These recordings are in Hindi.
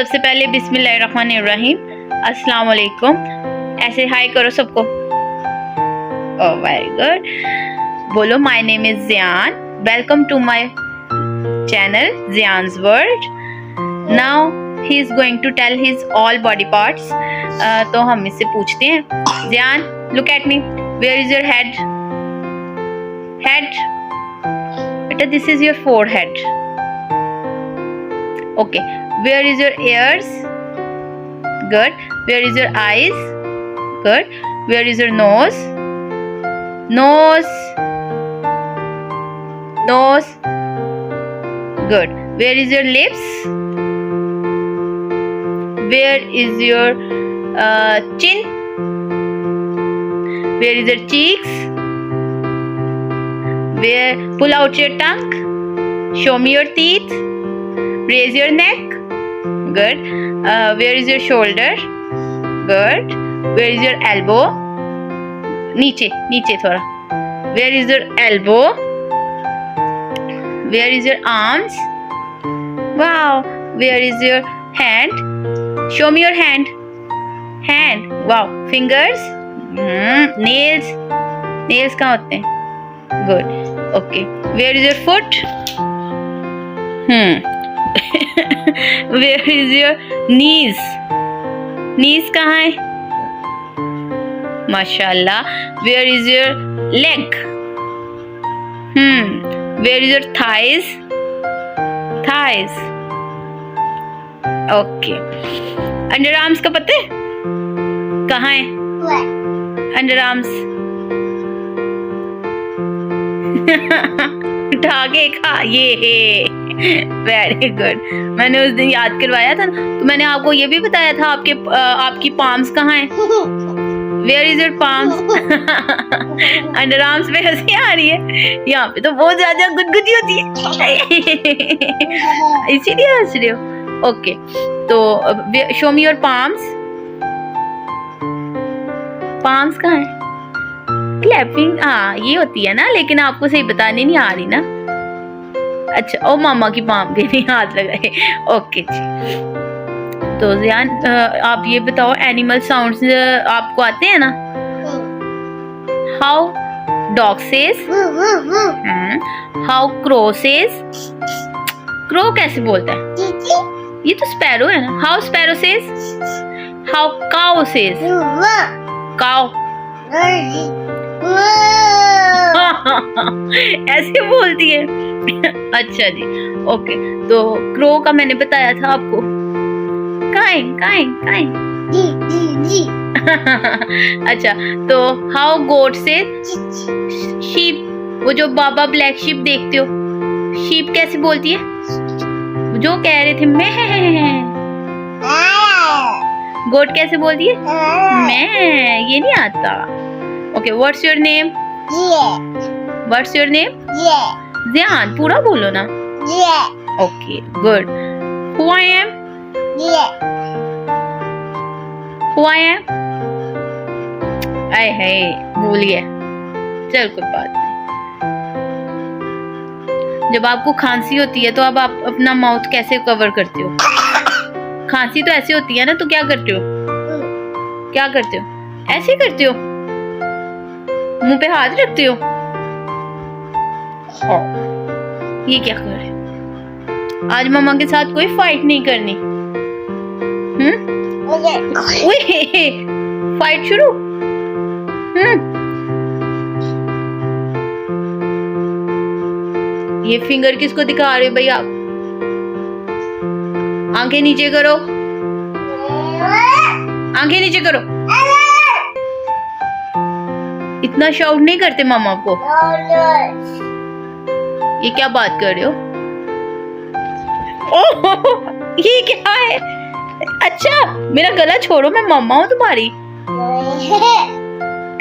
सबसे पहले बिस्मिल्लाहिर्रहमानिर्रहीम। अस्सलाम वालेकुम ऐसे हाय करो सबको। ओह वेरी गुड बोलो my name is Jiyan welcome to my channel Jiyan's world now he is going to tell his all body parts तो हम इससे पूछते हैं। Jiyan look at me where is your head head बेटा this is your forehead. Okay. Where is your ears? Good. Where is your eyes? Good. Where is your nose? Nose. Nose. Good. Where is your lips? Where is your uh, chin? Where is your cheeks? Where pull out your tongue. Show me your teeth. Raise your neck good uh, where is your shoulder good where is your elbow नीचे नीचे थोड़ा where is your elbow where is your arms wow where is your hand show me your hand hand wow fingers hmm. nails nails कहाँ होते हैं good okay where is your foot hmm where is your knees knees कहाँ है माशाल्लाह where is your leg hmm where is your thighs thighs okay under arms का पता है कहाँ है अंडर आर्म्स उठा के खा, ये वेरी गुड मैंने उस दिन याद करवाया था तो मैंने आपको ये भी बताया था, आपके आपकी पाम्स कहाँ हैं? Where is your palms under arms पे हँसी आ रही है। यहाँ पे तो बहुत ज़्यादा गुदगुदी होती है। इसीलिए हंस रहे हो। ओके तो show me your palms palms कहाँ है? क्लैपिंग हाँ ये होती है ना, लेकिन आपको सही बताने नहीं आ रही ना। अच्छा ओ मामा की पाम पे नहीं हाथ लगाए। ओके जी। तो जियान आप ये बताओ एनिमल साउंड्स आपको आते हैं ना? How dog says how crow says crow कैसे बोलता है? ये तो स्पैरो है ना। How sparrow says how cow says ऐसे बोलती है। अच्छा जी ओके। तो क्रो का मैंने बताया था आपको। काए काए काए अच्छा तो हाउ गोट से शीप वो जो बाबा ब्लैक शीप देखते हो शीप कैसे बोलती है? जो कह रहे थे मैं गोट कैसे बोलती है? मैं ये नहीं आता। Okay what's your name what's your name ध्यान पूरा बोलो ना okay good who I am who I am आए हाय भूल गया चल कोई बात नहीं। जब आपको खांसी होती है तो अब आप अपना माउथ कैसे कवर करते हो? खांसी तो ऐसे होती है ना तो क्या करते हो? क्या करते हो? ऐसे करते हो? मुँह पे हाथ रखते हो? हाँ। ये क्या कर रहे आज मामा के साथ कोई फाइट नहीं करनी। हम्म? फाइट शुरू? हम्म। ये फिंगर किसको दिखा रहे हो भाई आप आँखें नीचे करो। आँखें नीचे करो। इतना शाउट नहीं करते मामा को। ये क्या बात कर रहे हो? ओह ये क्या है? अच्छा मेरा गला छोड़ो मैं मामा हूँ तुम्हारी।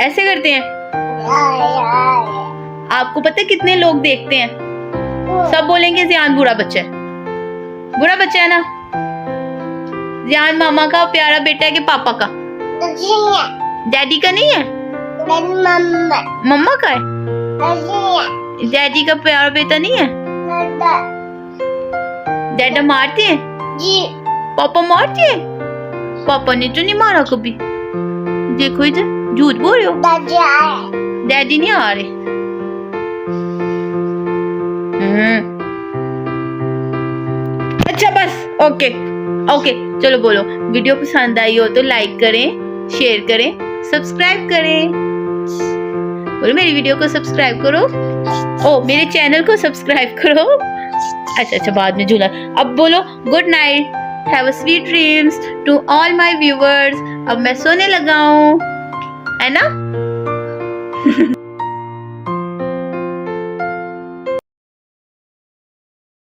ऐसे करते हैं। आपको पता है कितने लोग देखते हैं? सब बोलेंगे जियान बुरा बच्चा है। बुरा बच्चा है ना? जियान मामा का प्यारा बेटा है कि पापा का? डैडी का नहीं है? मम्मा का है? डैडी का प्यारा बेटा नहीं है? डैडा मारते हैं? जी। पापा मारती है? पापा ने तो नहीं मारा कभी। देखो इधर झूठ बोल रहे हो? दादी डैडी नहीं आ रहे। हम्म। अच्छा बस ओके ओके चलो बोलो। वीडियो पसंद आई हो तो लाइक करें शेयर करें सब्सक्राइब करें। बोलो, मेरी वीडियो को सब्सक्राइब करो। ओ मेरे चैनल को सब्सक्राइब करो। अच्छा अच्छा बाद में झूला। अब बोलो good night have a sweet dreams to all my viewers अब मैं सोने लगा हूँ। है ना?